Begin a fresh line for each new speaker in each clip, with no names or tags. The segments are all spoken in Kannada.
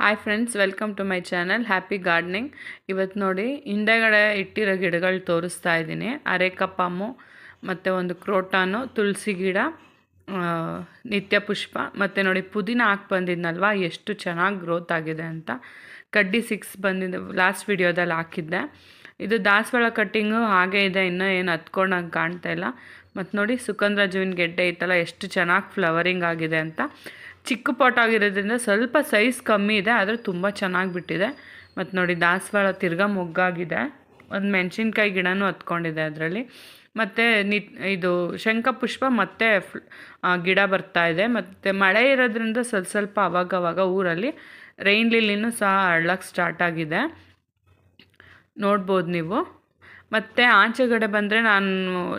Hi friends welcome to my channel happy gardening ಇವತ್ತು ನೋಡಿ ಹಿಂದೆಗಡೆ ಇಟ್ಟಿರೋ ಗಿಡಗಳು ತೋರಿಸ್ತಾ ಇದ್ದೀನಿ. ಅರೆಕಪ್ಪಾಮು ಮತ್ತು ಒಂದು ಕ್ರೋಟಾನು, ತುಳಸಿ ಗಿಡ ನಿತ್ಯ ಪುಷ್ಪ ಮತ್ತು ನೋಡಿ ಪುದೀನ ಹಾಕಿ ಬಂದಿದ್ನಲ್ವ? ಎಷ್ಟು ಚೆನ್ನಾಗಿ ಗ್ರೋತ್ ಆಗಿದೆ ಅಂತ. ಕಡ್ಡಿ ಸಿಕ್ಸ್ ಬಂದಿದ್ದು ಲಾಸ್ಟ್ ವಿಡಿಯೋದಲ್ಲಿ ಹಾಕಿದ್ದೆ. ಇದು ದಾಸವಾಳ ಕಟ್ಟಿಂಗು ಹಾಗೆ ಇದೆ, ಇನ್ನೂ ಏನು ಹತ್ಕೊಂಡಂಗೆ ಕಾಣ್ತಾ ಇಲ್ಲ. ಮತ್ತು ನೋಡಿ ಸುಕಂದ್ರ ಜೂವಿನ ಗೆಡ್ಡೆ ಇತ್ತಲ್ಲ ಎಷ್ಟು ಚೆನ್ನಾಗಿ ಫ್ಲವರಿಂಗ್ ಆಗಿದೆ ಅಂತ. ಚಿಕ್ಕ ಪಾಟ್ ಆಗಿರೋದ್ರಿಂದ ಸ್ವಲ್ಪ ಸೈಜ್ ಕಮ್ಮಿ ಇದೆ, ಆದರೆ ತುಂಬ ಚೆನ್ನಾಗಿ ಬಿಟ್ಟಿದೆ. ಮತ್ತು ನೋಡಿ, ದಾಸವಾಳ ತಿರ್ಗಾ ಮೊಗ್ಗಾಗಿದೆ. ಒಂದು ಮೆಣಸಿನ್ಕಾಯಿ ಗಿಡನೂ ಹತ್ಕೊಂಡಿದೆ ಅದರಲ್ಲಿ. ಮತ್ತು ನಿ ಇದು ಶಂಖಪುಷ್ಪ ಮತ್ತೆ ಗಿಡ ಬರ್ತಾ ಇದೆ. ಮತ್ತು ಮಳೆ ಇರೋದ್ರಿಂದ ಸ್ವಲ್ಪ ಸ್ವಲ್ಪ ಅವಾಗವಾಗ ಊರಲ್ಲಿ ರೈನ್ ಲಿಲ್ಲಿನೂ ಸಹ ಅರಳಕ್ಕೆ ಸ್ಟಾರ್ಟ್ ಆಗಿದೆ. ನೋಡ್ಬೋದು ನೀವು. ಮತ್ತು ಆಚೆಗಡೆ ಬಂದರೆ ನಾನು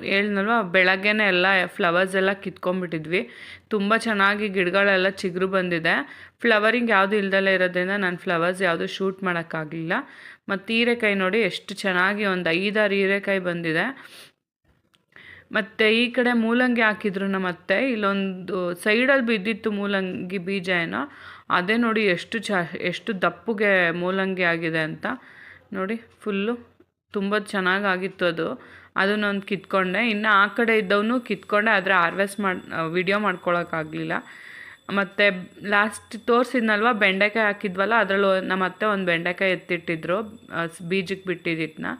ಹೇಳ್ನಲ್ವ ಬೆಳಗ್ಗೆನೇ ಎಲ್ಲ ಫ್ಲವರ್ಸ್ ಎಲ್ಲ ಕಿತ್ಕೊಂಡ್ಬಿಟ್ಟಿದ್ವಿ. ತುಂಬ ಚೆನ್ನಾಗಿ ಗಿಡಗಳೆಲ್ಲ ಚಿಗುರು ಬಂದಿದೆ. ಫ್ಲವರಿಂಗ್ ಯಾವುದು ಇಲ್ದಲೇ ಇರೋದ್ರಿಂದ ನಾನು ಫ್ಲವರ್ಸ್ ಯಾವುದು ಶೂಟ್ ಮಾಡೋಕ್ಕಾಗಲಿಲ್ಲ. ಮತ್ತು ಹೀರೆಕಾಯಿ ನೋಡಿ ಎಷ್ಟು ಚೆನ್ನಾಗಿ ಒಂದು ಐದಾರು ಹೀರೆಕಾಯಿ ಬಂದಿದೆ. ಮತ್ತು ಈ ಕಡೆ ಮೂಲಂಗಿ ಹಾಕಿದ್ರು ನಮ್ಮ ಅತ್ತೆ ಇಲ್ಲೊಂದು ಸೈಡಲ್ಲಿ ಬಿದ್ದಿತ್ತು ಮೂಲಂಗಿ ಬೀಜ ಏನೋ, ಅದೇ ನೋಡಿ ಎಷ್ಟು ಚ, ಎಷ್ಟು ದಪ್ಪಗೆ ಮೂಲಂಗಿ ಆಗಿದೆ ಅಂತ. ನೋಡಿ ಫುಲ್ಲು ತುಂಬ ಚೆನ್ನಾಗಾಗಿತ್ತು ಅದು. ಅದನ್ನೊಂದು ಕಿತ್ಕೊಂಡೆ. ಇನ್ನು ಆ ಕಡೆ ಇದ್ದವನು ಕಿತ್ಕೊಂಡೆ. ಆದರೆ ಹಾರ್ವೆಸ್ಟ್ ಮಾಡಿ ವಿಡಿಯೋ ಮಾಡ್ಕೊಳೋಕ್ಕಾಗಲಿಲ್ಲ. ಮತ್ತು ಲಾಸ್ಟ್ ತೋರಿಸಿದ್ನಲ್ವ? ಬೆಂಡೆಕಾಯಿ ಹಾಕಿದ್ವಲ್ಲ, ಅದರಲ್ಲೂ ನಮ್ಮ ಅತ್ತೆ ಒಂದು ಬೆಂಡೆಕಾಯಿ ಎತ್ತಿಟ್ಟಿದ್ರು. ಬೀಜಕ್ಕೆ ಬಿಟ್ಟಿದ್ದನ್ನ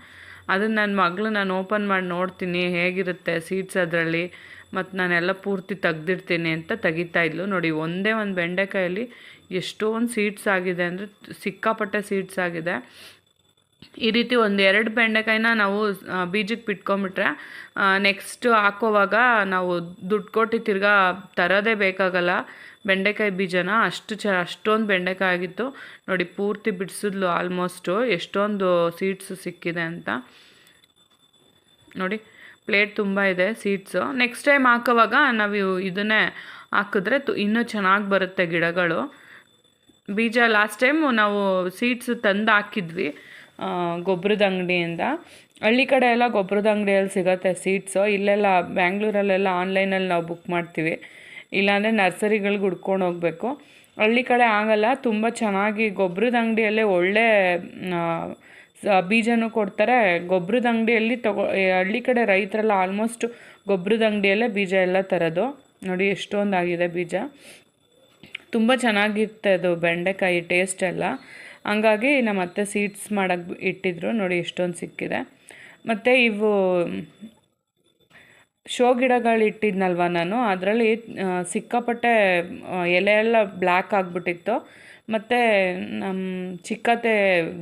ಅದನ್ನು ನನ್ನ ಮಗಳು ನಾನು ಓಪನ್ ಮಾಡಿ ನೋಡ್ತೀನಿ, ಹೇಗಿರುತ್ತೆ ಸೀಡ್ಸ್ ಅದರಲ್ಲಿ. ಮತ್ತು ನಾನೆಲ್ಲ ಪೂರ್ತಿ ತೆಗ್ದಿರ್ತೀನಿ ಅಂತ ತೆಗಿತಾ ಇದ್ಲು. ನೋಡಿ, ಒಂದೇ ಒಂದು ಬೆಂಡೆಕಾಯಲ್ಲಿ ಎಷ್ಟೊಂದು ಸೀಡ್ಸ್ ಆಗಿದೆ ಅಂದರೆ, ಸಿಕ್ಕಾಪಟ್ಟೆ ಸೀಡ್ಸ್ ಆಗಿದೆ. ಈ ರೀತಿ ಒಂದು ಎರಡು ಬೆಂಡೆಕಾಯಿನ ನಾವು ಬೀಜಕ್ಕೆ ಬಿಟ್ಕೊಂಬಿಟ್ರೆ ನೆಕ್ಸ್ಟ್ ಹಾಕೋವಾಗ ನಾವು ದುಡ್ಡು ಕೊಟ್ಟು ತಿರ್ಗಾ ತರೋದೇ ಬೇಕಾಗಲ್ಲ. ಬೆಂಡೆಕಾಯಿ ಬೀಜನ ಅಷ್ಟು ಚ, ಅಷ್ಟೊಂದು ಬೆಂಡೆಕಾಯಿ ಆಗಿತ್ತು. ನೋಡಿ, ಪೂರ್ತಿ ಬಿಡಿಸಿದ್ಲು ಆಲ್ಮೋಸ್ಟು ಎಷ್ಟೊಂದು ಸೀಡ್ಸು ಸಿಕ್ಕಿದೆ ಅಂತ. ನೋಡಿ ಪ್ಲೇಟ್ ತುಂಬ ಇದೆ ಸೀಡ್ಸು ನೆಕ್ಸ್ಟ್ ಟೈಮ್ ಹಾಕೋವಾಗ ನಾವು ಇದನ್ನೇ ಹಾಕಿದ್ರೆ ತು, ಇನ್ನೂ ಚೆನ್ನಾಗಿ ಬರುತ್ತೆ ಗಿಡಗಳು. ಬೀಜ ಲಾಸ್ಟ್ ಟೈಮು ನಾವು ಸೀಡ್ಸ್ ತಂದು ಹಾಕಿದ್ವಿ. ಗೊಬ್ಬರದ ಅಂಗಡಿಯಿಂದ. ಹಳ್ಳಿ ಕಡೆ ಎಲ್ಲ ಗೊಬ್ಬರದ ಅಂಗಡಿಯಲ್ಲಿ ಸಿಗುತ್ತೆ ಸೀಡ್ಸು ಇಲ್ಲೆಲ್ಲ ಬ್ಯಾಂಗ್ಳೂರಲ್ಲೆಲ್ಲ ಆನ್ಲೈನಲ್ಲಿ ನಾವು ಬುಕ್ ಮಾಡ್ತೀವಿ. ಇಲ್ಲಾಂದರೆ ನರ್ಸರಿಗಳಿಗೆ ಹುಡ್ಕೊಂಡು ಹೋಗಬೇಕು. ಹಳ್ಳಿ ಕಡೆ ಆಗಲ್ಲ, ತುಂಬ ಚೆನ್ನಾಗಿ ಗೊಬ್ಬರದ ಅಂಗಡಿಯಲ್ಲೇ ಒಳ್ಳೆ ಬೀಜನೂ ಕೊಡ್ತಾರೆ. ಗೊಬ್ಬರದ ಅಂಗಡಿಯಲ್ಲಿ ತಗೋ ಹಳ್ಳಿ ಕಡೆ ರೈತರೆಲ್ಲ ಆಲ್ಮೋಸ್ಟ್ ಗೊಬ್ಬರದ ಅಂಗಡಿಯಲ್ಲೇ ಬೀಜ ಎಲ್ಲ ತರೋದು. ನೋಡಿ ಎಷ್ಟೊಂದಾಗಿದೆ ಬೀಜ. ತುಂಬ ಚೆನ್ನಾಗಿತ್ತು ಅದು ಬೆಂಡೆಕಾಯಿ ಟೇಸ್ಟ್ ಎಲ್ಲ. ಹಂಗಾಗಿ ನಮ್ಮ ಅತ್ತೆ ಸೀಡ್ಸ್ ಮಾಡೋಕ್ಕೆ ಇಟ್ಟಿದ್ರು. ನೋಡಿ ಎಷ್ಟೊಂದು ಸಿಕ್ಕಿದೆ. ಮತ್ತು ಇವು ಶೋ ಗಿಡಗಳು ಇಟ್ಟಿದ್ನಲ್ವ ನಾನು. ಅದರಲ್ಲಿ ಸಿಕ್ಕಾಪಟ್ಟೆ ಎಲೆ ಎಲ್ಲ ಬ್ಲ್ಯಾಕ್ ಆಗಿಬಿಟ್ಟಿತ್ತು. ಮತ್ತು ನಮ್ಮ ಚಿಕ್ಕತೆ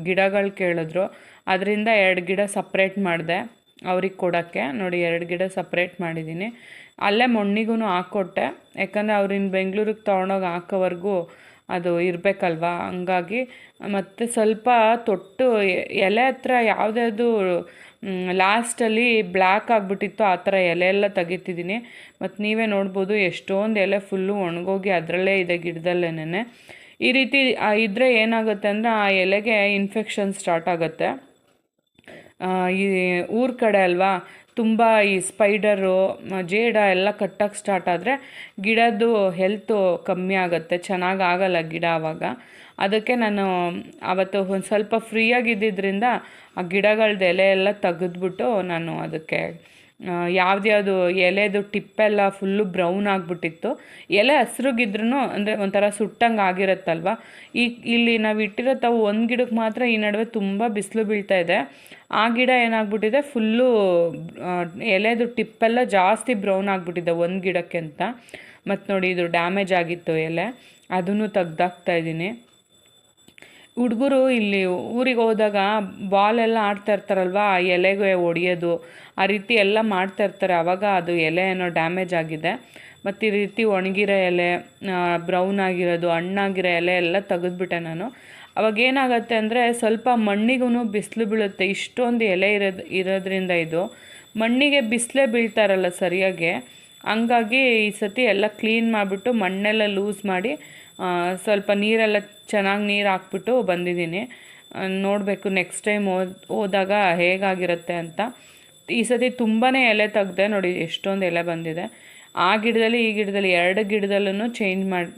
ಗಿಡಗಳು ಕೇಳಿದ್ರು. ಅದರಿಂದ ಎರಡು ಗಿಡ ಸಪ್ರೇಟ್ ಮಾಡಿದೆ ಅವ್ರಿಗೆ ಕೊಡೋಕ್ಕೆ. ನೋಡಿ ಎರಡು ಗಿಡ ಸಪ್ರೇಟ್ ಮಾಡಿದ್ದೀನಿ ಅಲ್ಲೇ ಮಣ್ಣಿಗೂ ಹಾಕ್ಕೊಟ್ಟೆ ಯಾಕಂದರೆ ಅವ್ರಿನ ಬೆಂಗಳೂರಿಗೆ ತೊಗೊಂಡೋಗಿ ಹಾಕೋವರೆಗೂ ಅದು ಇರಬೇಕಲ್ವಾ? ಹಂಗಾಗಿ ಮತ್ತು ಸ್ವಲ್ಪ ತೊಟ್ಟು ಎಲೆ ಹತ್ರ ಯಾವುದ್ಯಾವುದು ಲಾಸ್ಟಲ್ಲಿ ಬ್ಲ್ಯಾಕ್ ಆಗಿಬಿಟ್ಟಿತ್ತು ಆ ಥರ ಎಲೆ ಎಲ್ಲ ತೆಗಿತಿದ್ದೀನಿ. ಮತ್ತು ನೀವೇ ನೋಡ್ಬೋದು ಎಷ್ಟೊಂದು ಎಲೆ ಫುಲ್ಲು ಒಣಗೋಗಿ ಅದರಲ್ಲೇ ಇದೆ ಗಿಡದಲ್ಲೇನೆ ಈ ರೀತಿ ಇದ್ದರೆ ಏನಾಗುತ್ತೆ ಅಂದರೆ ಆ ಎಲೆಗೆ ಇನ್ಫೆಕ್ಷನ್ ಸ್ಟಾರ್ಟ್ ಆಗುತ್ತೆ. ಈ ಊರ ಕಡೆ ಅಲ್ವಾ ತುಂಬ ಈ ಸ್ಪೈಡರು ಜೇಡ ಎಲ್ಲ ಕಟ್ಟಕ್ಕೆ ಸ್ಟಾರ್ಟ್ ಆದರೆ ಗಿಡದ್ದು ಹೆಲ್ತು ಕಮ್ಮಿ ಆಗುತ್ತೆ, ಚೆನ್ನಾಗಿ ಆಗಲ್ಲ ಗಿಡ ಆವಾಗ ಅದಕ್ಕೆ ನಾನು ಆವತ್ತು ಒಂದು ಸ್ವಲ್ಪ ಫ್ರೀಯಾಗಿದ್ದಿದ್ದರಿಂದ ಆ ಗಿಡಗಳದ್ದು ಎಲೆ ಎಲ್ಲ ತೆಗೆದ್ಬಿಟ್ಟು ನಾನು ಅದಕ್ಕೆ ಯಾವ್ದ್ಯಾವುದು ಎಲೆದು ಟಿಪ್ಪೆಲ್ಲ ಫುಲ್ಲು ಬ್ರೌನ್ ಆಗಿಬಿಟ್ಟಿತ್ತು. ಎಲೆ ಹಸ್ರುಗಿದ್ರೂ ಅಂದರೆ ಒಂಥರ ಸುಟ್ಟಂಗೆ ಆಗಿರುತ್ತಲ್ವ? ಈ, ಇಲ್ಲಿ ನಾವು ಇಟ್ಟಿರೋ ತಾವು ಒಂದು ಗಿಡಕ್ಕೆ ಮಾತ್ರ ಈ ನಡುವೆ ತುಂಬ ಬಿಸಿಲು ಬೀಳ್ತಾ ಇದೆ. ಆ ಗಿಡ ಏನಾಗ್ಬಿಟ್ಟಿದೆ? ಫುಲ್ಲು ಎಲೆದು ಟಿಪ್ಪೆಲ್ಲ ಜಾಸ್ತಿ ಬ್ರೌನ್ ಆಗಿಬಿಟ್ಟಿದೆ ಒಂದು ಗಿಡಕ್ಕೆ ಅಂತ. ಮತ್ತು ನೋಡಿ ಇದು ಡ್ಯಾಮೇಜ್ ಆಗಿತ್ತು ಎಲೆ. ಅದನ್ನು ತೆಗ್ದಾಕ್ತಾ ಇದ್ದೀನಿ. ಹುಡುಗರು ಇಲ್ಲಿ ಊರಿಗೆ ಹೋದಾಗ ಬಾಲ್ ಎಲ್ಲ ಆಡ್ತಾ ಇರ್ತಾರಲ್ವ? ಆ ಎಲೆಗೆ ಹೊಡಿಯೋದು, ಆ ರೀತಿ ಎಲ್ಲ ಮಾಡ್ತಾ ಇರ್ತಾರೆ. ಆವಾಗ ಅದು ಎಲೆ ಏನೋ ಡ್ಯಾಮೇಜ್ ಆಗಿದೆ. ಮತ್ತು ಈ ರೀತಿ ಒಣಗಿರೋ ಎಲೆ ಬ್ರೌನ್ ಆಗಿರೋದು, ಹಣ್ಣಾಗಿರೋ ಎಲೆ ಎಲ್ಲ ತೆಗೆದ್ಬಿಟ್ಟೆ ನಾನು. ಅವಾಗ ಏನಾಗುತ್ತೆ ಅಂದರೆ ಸ್ವಲ್ಪ ಮಣ್ಣಿಗೂ ಬಿಸಿಲು ಬೀಳುತ್ತೆ. ಇಷ್ಟೊಂದು ಎಲೆ ಇರೋದು, ಇರೋದ್ರಿಂದ ಇದು. ಮಣ್ಣಿಗೆ ಬಿಸಿಲೇ ಬೀಳ್ತಾರಲ್ಲ ಸರಿಯಾಗಿ. ಹಂಗಾಗಿ ಈ ಸತಿ ಎಲ್ಲ ಕ್ಲೀನ್ ಮಾಡಿಬಿಟ್ಟು ಮಣ್ಣೆಲ್ಲ ಲೂಸ್ ಮಾಡಿ ಸ್ವಲ್ಪ ನೀರೆಲ್ಲ ಚೆನ್ನಾಗಿ ನೀರು ಹಾಕ್ಬಿಟ್ಟು ಬಂದಿದ್ದೀನಿ. ನೋಡಬೇಕು ನೆಕ್ಸ್ಟ್ ಟೈಮ್ ಹೋದ್, ಹೋದಾಗ ಹೇಗಾಗಿರುತ್ತೆ ಅಂತ. ಈ ಸತಿ ತುಂಬಾ ಎಲೆ ತೆಗ್ದೆ ನೋಡಿ, ಎಷ್ಟೊಂದು ಎಲೆ ಬಂದಿದೆ. ಆ ಗಿಡದಲ್ಲಿ, ಈ ಗಿಡದಲ್ಲಿ ಎರಡು ಗಿಡದಲ್ಲೂ ಚೇಂಜ್ ಮಾಡಿ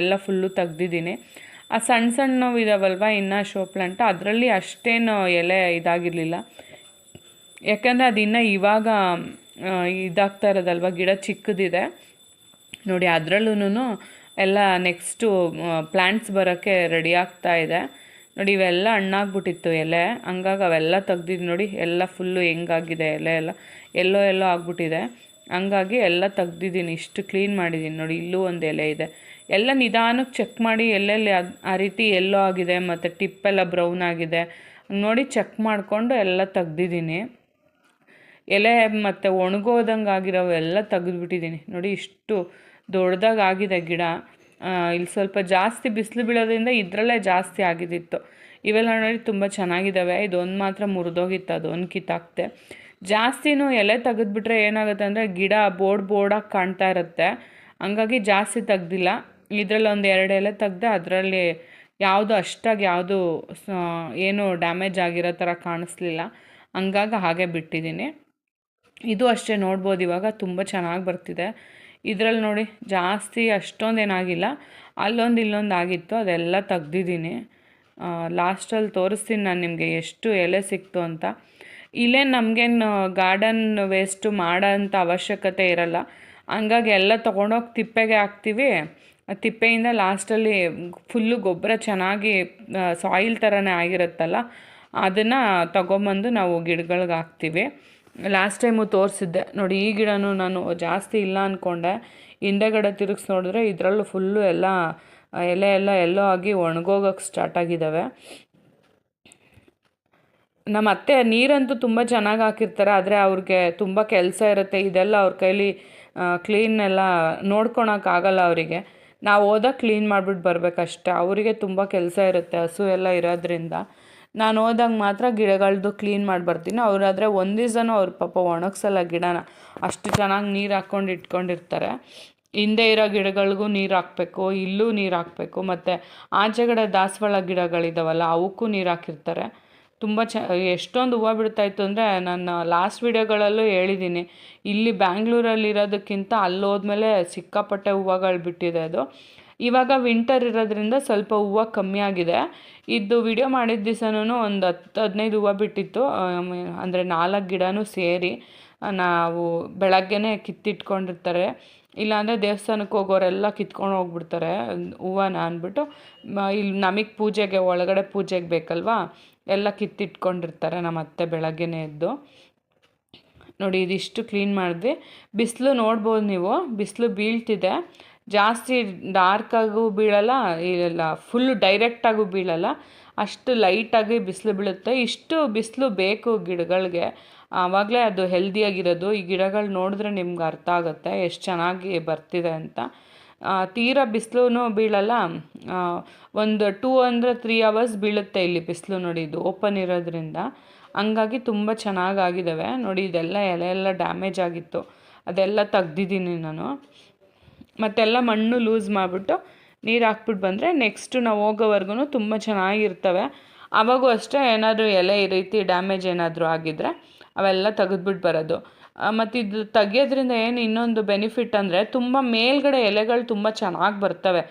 ಎಲ್ಲ ಫುಲ್ಲು ತೆಗ್ದಿದ್ದೀನಿ. ಆ ಸಣ್ಣ ಸಣ್ಣವು ಇದಾವಲ್ವ, ಇನ್ನು ಶೋ ಪ್ಲಾಂಟ್ ಅದರಲ್ಲಿ ಅಷ್ಟೇನು ಎಲೆ ಇದಾಗಿರಲಿಲ್ಲ. ಯಾಕಂದರೆ ಅದು ಇನ್ನೂ ಇವಾಗ ಇದಾಗ್ತಾ ಇರೋದಲ್ವ, ಗಿಡ ಚಿಕ್ಕದಿದೆ. ನೋಡಿ ಅದರಲ್ಲೂ ಎಲ್ಲ ನೆಕ್ಸ್ಟು ಪ್ಲ್ಯಾಂಟ್ಸ್ ಬರೋಕ್ಕೆ ರೆಡಿ ಆಗ್ತಾ ಇದೆ. ನೋಡಿ, ಇವೆಲ್ಲ ಹಣ್ಣಾಗ್ಬಿಟ್ಟಿತ್ತು ಎಲೆ. ಹಂಗಾಗಿ ಅವೆಲ್ಲ ತೆಗ್ದಿದ್ದು ನೋಡಿ, ಎಲ್ಲ ಫುಲ್ಲು ಹೆಂಗಾಗಿದೆ ಎಲೆ ಎಲ್ಲ. ಎಲ್ಲೋ ಎಲ್ಲೋ ಆಗ್ಬಿಟ್ಟಿದೆ. ಹಂಗಾಗಿ ಎಲ್ಲ ತೆಗ್ದಿದ್ದೀನಿ, ಇಷ್ಟು ಕ್ಲೀನ್ ಮಾಡಿದ್ದೀನಿ ನೋಡಿ, ಇಲ್ಲೂ ಒಂದು ಎಲೆ ಇದೆ. ಎಲ್ಲ ನಿಧಾನಕ್ಕೆ ಚೆಕ್ ಮಾಡಿ ಎಲ್ಲೆಲ್ಲಿ ಆ ರೀತಿ ಎಲ್ಲೋ ಆಗಿದೆ, ಮತ್ತು ಟಿಪ್ಪೆಲ್ಲ ಬ್ರೌನ್ ಆಗಿದೆ. ನೋಡಿ, ಚೆಕ್ ಮಾಡಿಕೊಂಡು ಎಲ್ಲ ತೆಗ್ದಿದ್ದೀನಿ. ಎಲೆ ಮತ್ತು ಒಣಗೋದಂಗೆ ಆಗಿರೋವೆಲ್ಲ ತೆಗೆದ್ಬಿಟ್ಟಿದ್ದೀನಿ. ನೋಡಿ, ಇಷ್ಟು ದೊಡ್ಡದಾಗಿ ಆಗಿದೆ ಗಿಡ ಇಲ್ಲಿ ಸ್ವಲ್ಪ ಜಾಸ್ತಿ ಬಿಸಿಲು ಬೀಳೋದ್ರಿಂದ ಇದರಲ್ಲೇ ಜಾಸ್ತಿ ಆಗಿದ್ದಿತ್ತು ಇವೆಲ್ಲ ನೋಡಿ ತುಂಬ ಚೆನ್ನಾಗಿದ್ದಾವೆ ಇದೊಂದು ಮಾತ್ರ ಮುರಿದೋಗಿತ್ತು, ಅದೊಂದು ಕಿತ್ತಾಕ್ತೆ. ಜಾಸ್ತಿನೂ ಎಲೆ ತೆಗೆದ್ಬಿಟ್ರೆ ಏನಾಗುತ್ತೆ ಅಂದರೆ ಗಿಡ ಬೋರ್ಡ್ ಬೋರ್ಡಾಗಿ ಕಾಣ್ತಾ ಇರುತ್ತೆ. ಹಂಗಾಗಿ ಜಾಸ್ತಿ ತೆಗ್ದಿಲ್ಲ. ಇದರಲ್ಲಿ ಒಂದು ಎರಡು ಎಲೆ ತೆಗ್ದೆ ಅದರಲ್ಲಿ ಯಾವುದು ಅಷ್ಟಾಗಿ ಯಾವುದು ಏನು ಡ್ಯಾಮೇಜ್ ಆಗಿರೋ ಥರ ಕಾಣಿಸ್ಲಿಲ್ಲ. ಹಂಗಾಗಿ ಹಾಗೆ ಬಿಟ್ಟಿದ್ದೀನಿ ಇದು ಅಷ್ಟೇ ನೋಡ್ಬೋದು. ಇವಾಗ ತುಂಬ ಚೆನ್ನಾಗಿ ಬರ್ತಿದೆ. ಇದರಲ್ಲಿ ನೋಡಿ ಜಾಸ್ತಿ ಅಷ್ಟೊಂದು ಏನಾಗಿಲ್ಲ ಅಲ್ಲೊಂದು ಇಲ್ಲೊಂದು ಆಗಿತ್ತು, ಅದೆಲ್ಲ ತೆಗ್ದಿದ್ದೀನಿ. ಲಾಸ್ಟಲ್ಲಿ ತೋರಿಸ್ತೀನಿ ನಾನು ನಿಮಗೆ ಎಷ್ಟು ಎಲೆ ಸಿಕ್ತು ಅಂತ. ಇಲ್ಲೇ ನಮಗೇನು ಗಾರ್ಡನ್ ವೇಸ್ಟು ಮಾಡೋಂಥ ಅವಶ್ಯಕತೆ ಇರಲ್ಲ. ಹಂಗಾಗಿ ಎಲ್ಲ ತೊಗೊಂಡೋಗಿ ತಿಪ್ಪೆಗೆ ಹಾಕ್ತೀವಿ. ತಿಪ್ಪೆಯಿಂದ ಲಾಸ್ಟಲ್ಲಿ ಫುಲ್ಲು ಗೊಬ್ಬರ ಚೆನ್ನಾಗಿ ಸಾಯಿಲ್ ಥರನೇ ಆಗಿರುತ್ತಲ್ಲ, ಅದನ್ನು ತಗೊಂಬಂದು ನಾವು ಗಿಡಗಳಿಗೆ ಹಾಕ್ತೀವಿ. ಲಾಸ್ಟ್ ಟೈಮು ತೋರಿಸಿದ್ದೆ. ನೋಡಿ, ಈ ಗಿಡನೂ ನಾನು ಜಾಸ್ತಿ ಇಲ್ಲ ಅಂದ್ಕೊಂಡೆ ಹಿಂದೆಗಡೆ ತಿರುಗಿಸಿ ನೋಡಿದ್ರೆ ಇದರಲ್ಲೂ ಫುಲ್ಲು ಎಲ್ಲ, ಎಲೆ ಎಲ್ಲ ಎಲ್ಲೋ ಆಗಿ ಒಣಗೋಗಕ್ಕೆ ಸ್ಟಾರ್ಟ್ ಆಗಿದ್ದಾವೆ ನಮ್ಮ ಅತ್ತೆ ನೀರಂತೂ ತುಂಬ ಚೆನ್ನಾಗಿ ಹಾಕಿರ್ತಾರೆ, ಆದರೆ ಅವ್ರಿಗೆ ತುಂಬ ಕೆಲಸ ಇರುತ್ತೆ. ಇದೆಲ್ಲ ಅವ್ರ ಕೈಲಿ ಕ್ಲೀನ್ ಎಲ್ಲ ನೋಡ್ಕೊಳಕ್ಕಾಗಲ್ಲ ಅವರಿಗೆ. ನಾವು ಹೋದಾಗ ಕ್ಲೀನ್ ಮಾಡಿಬಿಟ್ಟು ಬರಬೇಕಷ್ಟೆ. ಅವರಿಗೆ ತುಂಬ ಕೆಲಸ ಇರುತ್ತೆ, ಹಸು ಎಲ್ಲ ಇರೋದ್ರಿಂದ. ನಾನು ಹೋದಾಗ ಮಾತ್ರ ಗಿಡಗಳದ್ದು ಕ್ಲೀನ್ ಮಾಡಿ ಬರ್ತೀನಿ ಅವರಾದರೆ ಒಂದು ದಿವಸನೂ ಅವ್ರ ಪಾಪ ಒಣಗಿಸಲ್ಲ ಗಿಡನ. ಅಷ್ಟು ಚೆನ್ನಾಗಿ ನೀರು ಹಾಕ್ಕೊಂಡು ಇಟ್ಕೊಂಡಿರ್ತಾರೆ. ಹಿಂದೆ ಇರೋ ಗಿಡಗಳಿಗೂ ನೀರು ಹಾಕಬೇಕು, ಇಲ್ಲೂ ನೀರು ಹಾಕಬೇಕು, ಮತ್ತು ಆಚೆಗಡೆ ದಾಸವಾಳ ಗಿಡಗಳಿದ್ದಾವಲ್ಲ ಅವಕ್ಕೂ ನೀರು ಹಾಕಿರ್ತಾರೆ. ತುಂಬ ಚ, ಎಷ್ಟೊಂದು ಹೂವು ಬಿಡ್ತಾಯಿತ್ತು ಅಂದರೆ ನಾನು ಲಾಸ್ಟ್ ವಿಡಿಯೋಗಳಲ್ಲೂ ಹೇಳಿದ್ದೀನಿ ಇಲ್ಲಿ ಬ್ಯಾಂಗ್ಳೂರಲ್ಲಿ ಇರೋದಕ್ಕಿಂತ ಅಲ್ಲಿ ಹೋದ್ಮೇಲೆ ಸಿಕ್ಕಾಪಟ್ಟೆ ಹೂವುಗಳು ಬಿಟ್ಟಿದೆ ಅದು. ಇವಾಗ ವಿಂಟರ್ ಇರೋದ್ರಿಂದ ಸ್ವಲ್ಪ ಹೂವು ಕಮ್ಮಿ ಆಗಿದೆ. ಇದು ವಿಡಿಯೋ ಮಾಡಿದ ದಿವಸನೂ ಒಂದು ಹತ್ತು, ಹದಿನೈದು ಹೂವು ಬಿಟ್ಟಿತ್ತು. ಅಂದರೆ ನಾಲ್ಕು ಗಿಡನೂ ಸೇರಿ ನಾವು ಬೆಳಗ್ಗೆನೇ ಕಿತ್ತಿಟ್ಕೊಂಡಿರ್ತಾರೆ. ಇಲ್ಲಾಂದರೆ ದೇವಸ್ಥಾನಕ್ಕೆ ಹೋಗೋರೆಲ್ಲ ಕಿತ್ಕೊಂಡು ಹೋಗ್ಬಿಡ್ತಾರೆ ಹೂವನ ಅಂದ್ಬಿಟ್ಟು. ಇಲ್ಲಿ ನಮಗೆ ಪೂಜೆಗೆ, ಒಳಗಡೆ ಪೂಜೆಗೆ ಬೇಕಲ್ವಾ? ಎಲ್ಲ ಕಿತ್ತಿಟ್ಕೊಂಡಿರ್ತಾರೆ ನಮ್ಮ ಅತ್ತೆ ಬೆಳಗ್ಗೆನೇ ಎದ್ದು. ನೋಡಿ, ಇದಿಷ್ಟು ಕ್ಲೀನ್ ಮಾಡಿದ್ವಿ. ಬಿಸಿಲು ನೋಡ್ಬೋದು ನೀವು. ಬಿಸಿಲು ಬೀಳ್ತಿದೆ. ಜಾಸ್ತಿ ಡಾರ್ಕಾಗೂ ಬೀಳಲ್ಲ ಇಲ್ಲ ಫುಲ್ ಡೈರೆಕ್ಟಾಗೂ ಬೀಳಲ್ಲ. ಅಷ್ಟು ಲೈಟಾಗಿ ಬಿಸಿಲು ಬೀಳುತ್ತೆ. ಇಷ್ಟು ಬಿಸಿಲು ಬೇಕು ಗಿಡಗಳಿಗೆ. ಆವಾಗಲೇ ಅದು ಹೆಲ್ದಿಯಾಗಿರೋದು ಈ ಗಿಡಗಳು ನೋಡಿದ್ರೆ ನಿಮ್ಗೆ ಅರ್ಥ ಆಗುತ್ತೆ ಎಷ್ಟು ಚೆನ್ನಾಗಿ ಬರ್ತಿದೆ ಅಂತ. ತೀರಾ ಬಿಸಿಲು ಬೀಳಲ್ಲ. ಒಂದು ಟೂ ಅಂದರೆ ತ್ರೀ ಅವರ್ಸ್ ಬೀಳುತ್ತೆ ಇಲ್ಲಿ ಬಿಸಿಲು ನೋಡಿ ಇದು ಓಪನ್ ಇರೋದ್ರಿಂದ. ಹಂಗಾಗಿ ತುಂಬ ಚೆನ್ನಾಗಾಗಿದ್ದಾವೆ ನೋಡಿ, ಇದೆಲ್ಲ ಎಲೆ ಎಲ್ಲ ಡ್ಯಾಮೇಜ್ ಆಗಿತ್ತು. ಅದೆಲ್ಲ ತೆಗ್ದಿದ್ದೀನಿ ನಾನು. ಮತ್ತೆಲ್ಲ ಮಣ್ಣು ಲೂಸ್ ಮಾಡಿಬಿಟ್ಟು ನೀರು ಹಾಕ್ಬಿಟ್ಟು ಬಂದರೆ ನೆಕ್ಸ್ಟು ನಾವು ಹೋಗೋವರೆಗೂ ತುಂಬ ಚೆನ್ನಾಗಿರ್ತವೆ. ಆವಾಗೂ ಅಷ್ಟೇ ಏನಾದರೂ ಎಲೆ ಈ ರೀತಿ ಡ್ಯಾಮೇಜ್ ಏನಾದರೂ ಆಗಿದ್ದರೆ ಅವೆಲ್ಲ ತೆಗೆದ್ಬಿಟ್ಟು ಬರೋದು. ಮತ್ತು ಇದು ತೆಗೆಯೋದ್ರಿಂದ ಏನು ಇನ್ನೊಂದು ಬೆನಿಫಿಟ್ ಅಂದರೆ ತುಂಬ ಮೇಲ್ಗಡೆ ಎಲೆಗಳು ತುಂಬ ಚೆನ್ನಾಗಿ ಬರ್ತವೆ.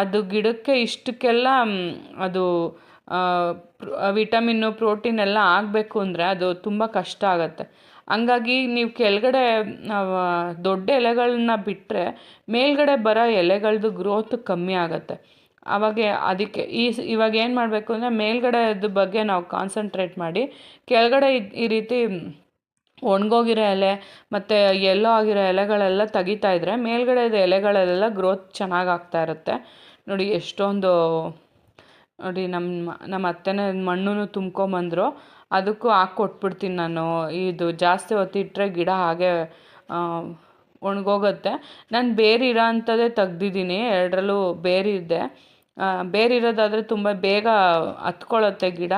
ಅದು ಗಿಡಕ್ಕೆ ಇಷ್ಟಕ್ಕೆಲ್ಲ ಅದು ವಿಟಮಿನ್ನು ಪ್ರೋಟೀನ್ ಎಲ್ಲ ಆಗಬೇಕು ಅಂದರೆ ಅದು ತುಂಬ ಕಷ್ಟ ಆಗುತ್ತೆ. ಹಂಗಾಗಿ ನೀವು ಕೆಳಗಡೆ ದೊಡ್ಡ ಎಲೆಗಳನ್ನ ಬಿಟ್ಟರೆ ಮೇಲ್ಗಡೆ ಬರೋ ಎಲೆಗಳದ್ದು ಗ್ರೋತ್ ಕಮ್ಮಿ ಆಗುತ್ತೆ. ಅವಾಗ ಅದಕ್ಕೆ ಈ ಇವಾಗ ಏನು ಮಾಡಬೇಕು ಅಂದರೆ ಮೇಲ್ಗಡೆದು ಬಗ್ಗೆ ನಾವು ಕಾನ್ಸಂಟ್ರೇಟ್ ಮಾಡಿ, ಕೆಳಗಡೆ ಈ ರೀತಿ ಒಣಗೋಗಿರೋ ಎಲೆ ಮತ್ತು ಎಲ್ಲೋ ಆಗಿರೋ ಎಲೆಗಳೆಲ್ಲ ತೆಗಿತಾ ಇದ್ದರೆ ಮೇಲ್ಗಡೆದು ಎಲೆಗಳೆಲ್ಲ ಗ್ರೋತ್ ಚೆನ್ನಾಗಿ ಆಗ್ತಾ ಇರುತ್ತೆ. ನೋಡಿ ಎಷ್ಟೊಂದು ನೋಡಿ ನಮ್ಮ ನಮ್ಮ ಅತ್ತೆನೇ ಮಣ್ಣು ತುಂಬ್ಕೊಂಬಂದರು ಅದಕ್ಕೂ ಹಾಕಿ ಕೊಟ್ಬಿಡ್ತೀನಿ ನಾನು. ಇದು ಜಾಸ್ತಿ ಹೊತ್ತಿಟ್ಟರೆ ಗಿಡ ಹಾಗೆ ಒಣಗೋಗುತ್ತೆ. ನಾನು ಬೇರಿರೋ ಅಂಥದ್ದೇ ತೆಗ್ದಿದ್ದೀನಿ. ಎರಡರಲ್ಲೂ ಬೇರಿದೆ ಬೇರಿರೋದಾದರೆ ತುಂಬ ಬೇಗ ಹತ್ಕೊಳ್ಳುತ್ತೆ ಗಿಡ.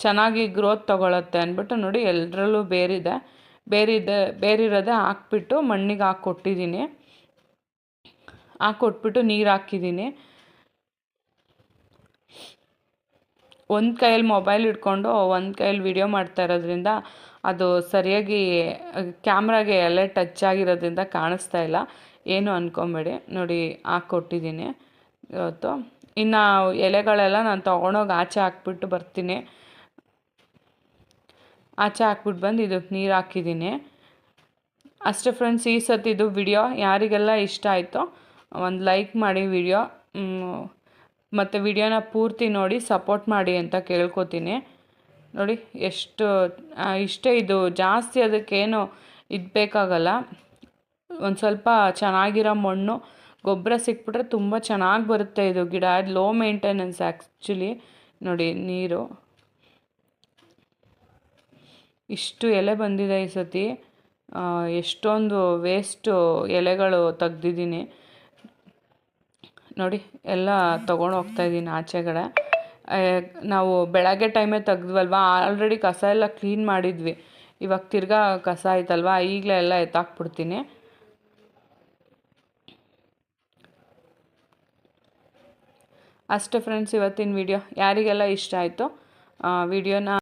ಚೆನ್ನಾಗಿ ಗ್ರೋತ್ ತೊಗೊಳತ್ತೆ ಅಂದ್ಬಿಟ್ಟು ನೋಡಿ ಎಲ್ಲರಲ್ಲೂ ಬೇರಿದೆ ಬೇರಿದೆ ಬೇರಿರೋದೇ ಹಾಕ್ಬಿಟ್ಟು ಮಣ್ಣಿಗೆ ಹಾಕಿ ಕೊಟ್ಟಿದ್ದೀನಿ. ಹಾಕ್ಕೊಟ್ಬಿಟ್ಟು ನೀರು ಹಾಕಿದ್ದೀನಿ. ಒಂದು ಕೈಯಲ್ಲಿ ಮೊಬೈಲ್ ಇಟ್ಕೊಂಡು ಒಂದು ಕೈಯಲ್ಲಿ ವಿಡಿಯೋ ಮಾಡ್ತಾ ಇರೋದ್ರಿಂದ ಅದು ಸರಿಯಾಗಿ, ಕ್ಯಾಮ್ರಾಗೆ ಎಲ್ಲ ಟಚ್ ಆಗಿರೋದ್ರಿಂದ ಕಾಣಿಸ್ತಾ ಇಲ್ಲ. ಏನು ಅಂದ್ಕೊಂಬೇಡಿ ನೋಡಿ ಹಾಕ್ಕೊಟ್ಟಿದ್ದೀನಿ ಇವತ್ತು. ಇನ್ನು ಎಲೆಗಳೆಲ್ಲ ನಾನು ತೊಗೊಂಡೋಗಿ ಆಚೆ ಹಾಕ್ಬಿಟ್ಟು ಬರ್ತೀನಿ. ಆಚೆ ಹಾಕ್ಬಿಟ್ಟು ಬಂದು ಇದಕ್ಕೆ ನೀರು ಹಾಕಿದ್ದೀನಿ. ಅಷ್ಟೇ ಫ್ರೆಂಡ್ಸ್ ಈ ಸತಿದು ವಿಡಿಯೋ ಯಾರಿಗೆಲ್ಲ ಇಷ್ಟ ಆಯಿತು ಒಂದು ಲೈಕ್ ಮಾಡಿ ವಿಡಿಯೋ. ಮತ್ತು ವಿಡಿಯೋನ ಪೂರ್ತಿ ನೋಡಿ ಸಪೋರ್ಟ್ ಮಾಡಿ ಅಂತ ಕೇಳ್ಕೊತೀನಿ. ನೋಡಿ, ಎಷ್ಟು ಇಷ್ಟೇ ಇದು. ಜಾಸ್ತಿ ಅದಕ್ಕೇನು ಇದು ಬೇಕಾಗಲ್ಲ. ಒಂದು ಸ್ವಲ್ಪ ಚೆನ್ನಾಗಿರೋ ಮಣ್ಣು, ಗೊಬ್ಬರ ಸಿಕ್ಬಿಟ್ರೆ ತುಂಬ ಚೆನ್ನಾಗಿ ಬರುತ್ತೆ ಇದು ಗಿಡ. ಲೋ ಮೇಂಟೆನೆನ್ಸ್ ಆ್ಯಕ್ಚುಲಿ ನೋಡಿ, ನೀರು. ಇಷ್ಟು ಎಲೆ ಬಂದಿದೆ ಈ ಸತಿ. ಎಷ್ಟೊಂದು ವೇಸ್ಟು ಎಲೆಗಳು ತೆಗ್ದಿದ್ದೀನಿ. ನೋಡಿ, ಎಲ್ಲ ತೊಗೊಂಡು ಹೋಗ್ತಾ ಇದ್ದೀನಿ ಆಚೆಗಡೆ ನಾವು ಬೆಳಗ್ಗೆ ಟೈಮೇ ತೆಗ್ದ್ವಲ್ವ? ಆಲ್ರೆಡಿ ಕಸ ಎಲ್ಲ ಕ್ಲೀನ್ ಮಾಡಿದ್ವಿ. ಇವಾಗ ತಿರ್ಗಾ ಕಸ ಆಯ್ತಲ್ವ? ಈಗಲೇ ಎಲ್ಲ ಎತ್ತಾಕ್ಬಿಡ್ತೀನಿ. ಅಷ್ಟೇ ಫ್ರೆಂಡ್ಸ್ ಇವತ್ತಿನ ವಿಡಿಯೋ ಯಾರಿಗೆಲ್ಲ ಇಷ್ಟ ಆಯಿತು ವಿಡಿಯೋನ